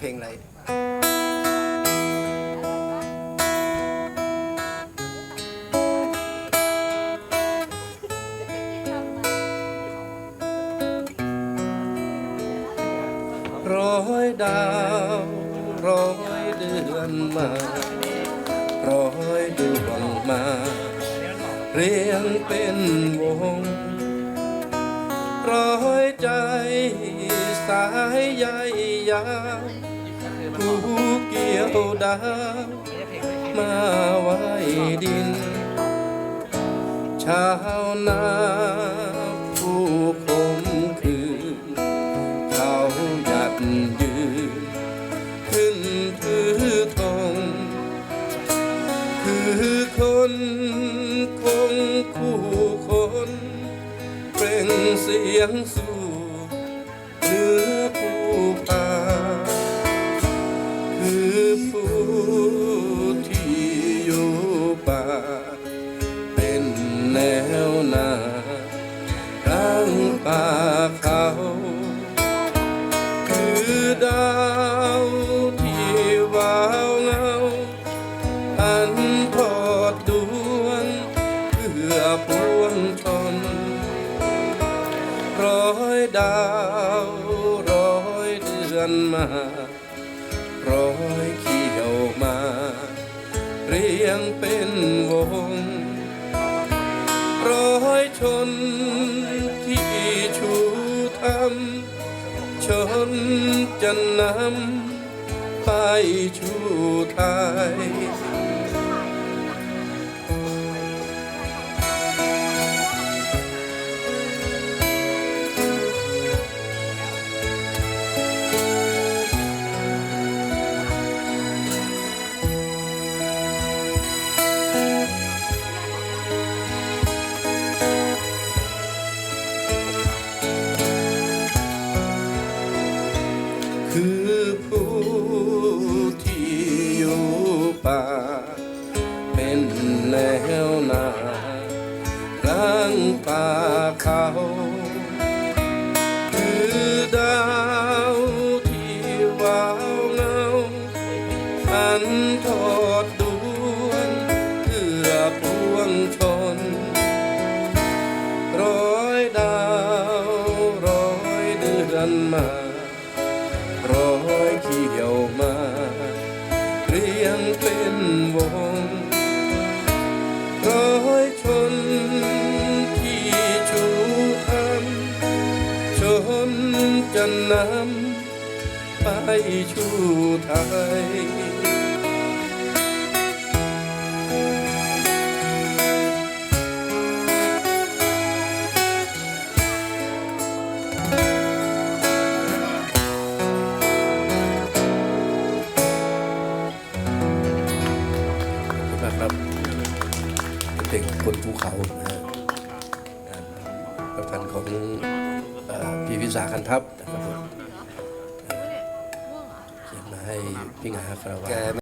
เพลงอะไรร้อยดาวร้อยเดือนมาร้อยดวงมา เรียงเป็นวง ร้อยใจสายใยยาว ผูกเกี่ยวดาวมาไว้ดิน ชาวนาผู้คมคืนเขาหยัดยืน ขึ้นถือธงคือคนคงคู่คน เปล่งเสียงสูางป่าเขา คือดาวที่วาวเงา อันทอดดวงเพื่อปวงชนร้อยดาวร้อยเดือนมาร้อยเขียวมา เรียงเป็นวง ร้อยชน นจะนำไปชูไทย คือผู้ที่อยู่ป่า เป็นแนวน้ากลางป่าเขาคือดาวที่วาวเงาอันทอดดวงเพื่อปวงชนร้อยดาวร้อยเดือนมา ร้อยเขียวมา เรียงเป็นวง ร้อยชนที่ชูทำชนจะนำไปชูไทย ครับเพลงคนภูเขานะประพันธ์ของอพี่พิสาคันทัพนะครับเขียนมาให้พี่งาคารวา